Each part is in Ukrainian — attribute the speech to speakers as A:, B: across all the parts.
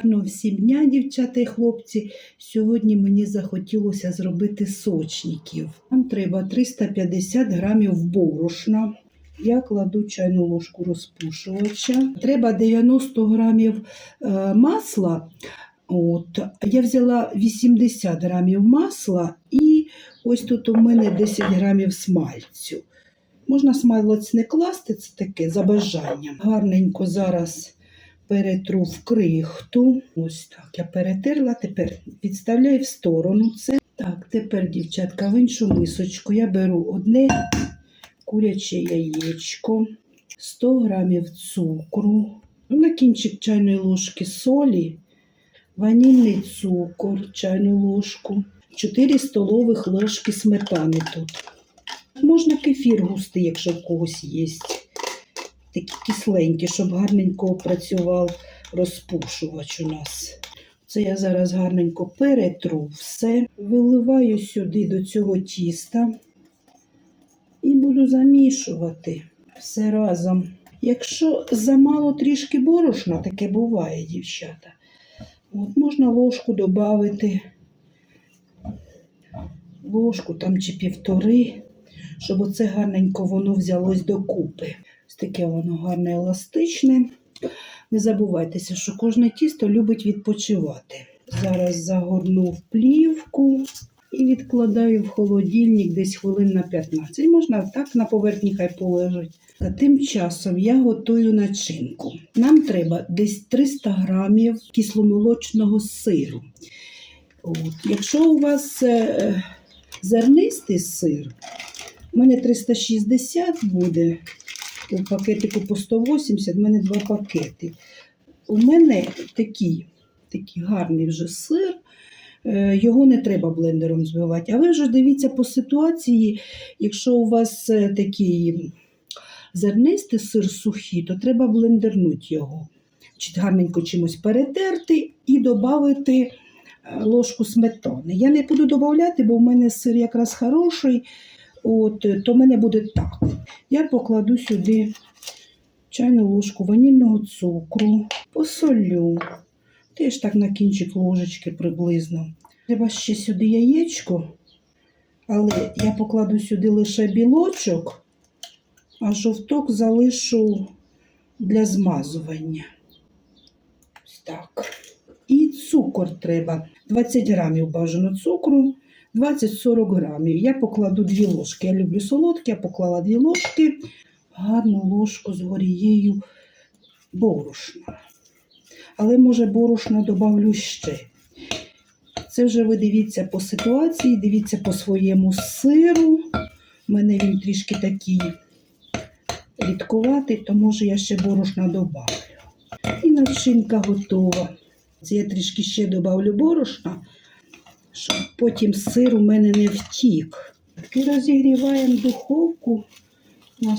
A: Гарного всім дня, дівчата і хлопці. Сьогодні мені захотілося зробити сочників. Нам треба 350 грамів борошна. Я кладу чайну ложку розпушувача. Треба 90 грамів е, масла. От. Я взяла 80 грамів масла і ось тут у мене 10 грамів смальцю. Можна смалець не класти, це таке за бажанням. Гарненько зараз перетру в крихту. Ось так я перетерла. Тепер відставляю в сторону це. Так, тепер, дівчатка, в іншу мисочку я беру одне куряче яєчко, 100 грамів цукру, на кінчик чайної ложки солі, ванільний цукор, чайну ложку, 4 столових ложки сметани тут. Можна кефір густий, якщо в когось є. Такі кисленькі, щоб гарненько опрацював розпушувач у нас. Це я зараз гарненько перетру все, виливаю сюди до цього тіста і буду замішувати все разом. Якщо замало трішки борошна, таке буває, дівчата, от можна ложку додати, ложку там чи півтори, щоб оце гарненько воно взялось докупи. Ось таке воно гарне еластичне. Не забувайтеся, що кожне тісто любить відпочивати. Зараз загорну в плівку і відкладаю в холодильник десь хвилин на 15. Можна так на поверхні хай полежить. А тим часом я готую начинку. Нам треба десь 300 грамів кисломолочного сиру. От. Якщо у вас е, зернистий сир, у мене 360 буде, у пакетику по 180, в мене два пакети. У мене такий, такий гарний вже сир. е, Його не треба блендером збивати. А ви вже дивіться по ситуації, якщо у вас е, такий зернистий сир сухий, то треба блендернути його. Чи гарненько чимось перетерти і додати е, ложку сметани. Я не буду додати, бо в мене сир якраз хороший, от, е, то в мене буде так. Я покладу сюди чайну ложку ванільного цукру, посолю. Теж так на кінчик ложечки приблизно. Треба ще сюди яєчко, але я покладу сюди лише білочок, а жовток залишу для змазування. Так. І цукор треба. 20 грамів бажано цукру, 20-40 грамів. Я покладу 2 ложки. Я люблю солодкі, я поклала 2 ложки, гарну ложку з горією борошна. Але, може, борошна додавлю ще. Це вже ви дивіться по ситуації, дивіться по своєму сиру. У мене він трішки такий рідкуватий, то може я ще борошна додавлю. І начинка готова. Це я трішки ще додавлю борошна, щоб потім сир у мене не втік. І розігріваємо духовку на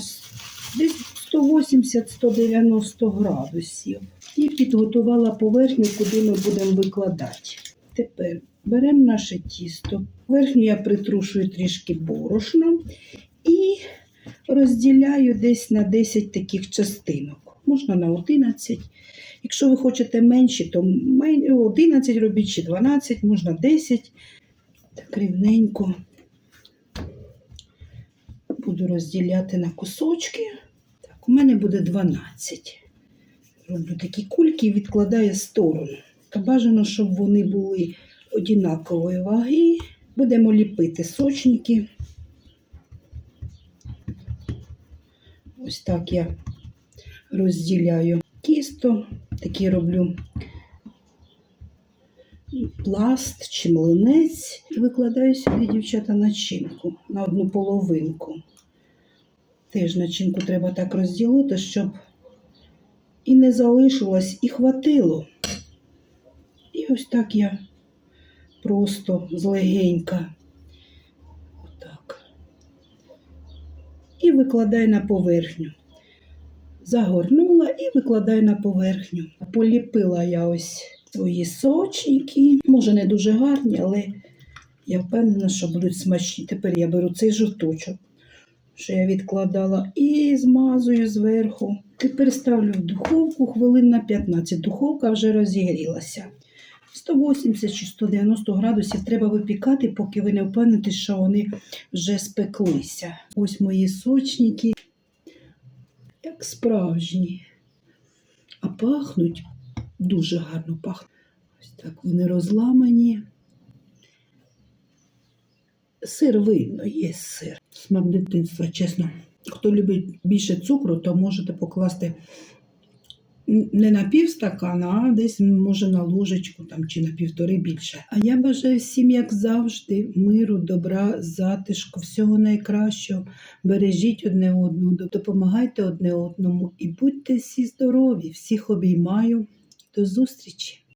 A: десь 180-190 градусів. І підготувала поверхню, куди ми будемо викладати. Тепер беремо наше тісто. Верхню я притрушую трішки борошном і розділяю десь на 10 таких частинок. Можна на 11. Якщо ви хочете менші, то 11 робіть чи 12, можна 10. Так рівненько буду розділяти на кусочки. Так, у мене буде 12. Роблю такі кульки і відкладаю сторону. Та бажано, щоб вони були однакової ваги. Будемо ліпити сочники. Ось так я розділяю тісто, такі роблю пласт чи млинець. І викладаю сюди, дівчата, начинку на одну половинку. Теж начинку треба так розділити, щоб і не залишилось, і хватило. І ось так я просто злегенька. Отак. І викладаю на поверхню. Загорнула і викладаю на поверхню. Поліпила я ось свої сочники. Може, не дуже гарні, але я впевнена, що будуть смачні. Тепер я беру цей жовточок, що я відкладала, і змазую зверху Тепер ставлю в духовку хвилин на 15. Духовка вже розігрілася. 180 чи 190 градусів треба випікати, поки ви не впевнитесь, що вони вже спеклися. Ось мої сочники, як справжні. А пахнуть дуже гарно пахнуть. Ось так вони розламані. Сир видно, є сир. Смак дитинства, чесно. Хто любить більше цукру, то можете покласти не на пів стакана, а десь може на ложечку там, чи на півтори більше. А я бажаю всім, як завжди, миру, добра, затишку, всього найкращого. Бережіть одне одного, допомагайте одне одному і будьте всі здорові. Всіх обіймаю. До зустрічі!